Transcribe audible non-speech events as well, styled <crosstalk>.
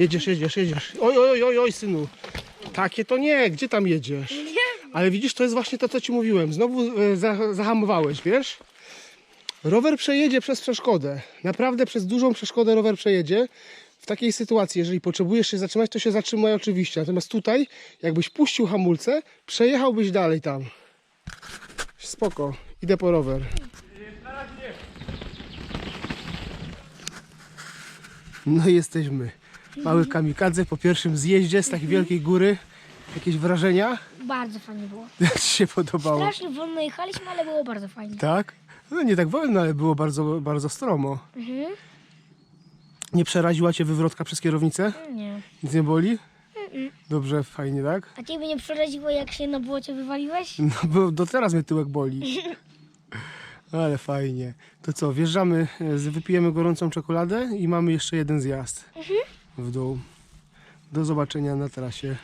Jedziesz, jedziesz, jedziesz. Oj, oj, oj, oj, synu. Takie to nie, gdzie tam jedziesz? Ale widzisz, to jest właśnie to, co ci mówiłem. Znowu e, za, zahamowałeś, wiesz? Rower przejedzie przez przeszkodę. Naprawdę przez dużą przeszkodę rower przejedzie. W takiej sytuacji, jeżeli potrzebujesz się zatrzymać, to się zatrzymaj oczywiście. Natomiast tutaj, jakbyś puścił hamulce, przejechałbyś dalej tam. Spoko, idę po rower. No i jesteśmy. Mały kamikadze po pierwszym zjeździe z takiej wielkiej góry. Jakieś wrażenia? Bardzo fajnie było. <laughs> Jak Ci się podobało? Strasznie wolno jechaliśmy, ale było bardzo fajnie. Tak? No nie tak wolno, ale było bardzo, bardzo stromo. Mhm. Nie przeraziła Cię wywrotka przez kierownicę? Nie. Nic nie boli? Dobrze, fajnie, tak? A ciebie nie przeraziło, jak się na błocie wywaliłeś? No bo do teraz mnie tyłek boli. <laughs> Ale fajnie. To co, wjeżdżamy, e, z- wypijemy gorącą czekoladę i mamy jeszcze jeden zjazd w dół. Do zobaczenia na trasie.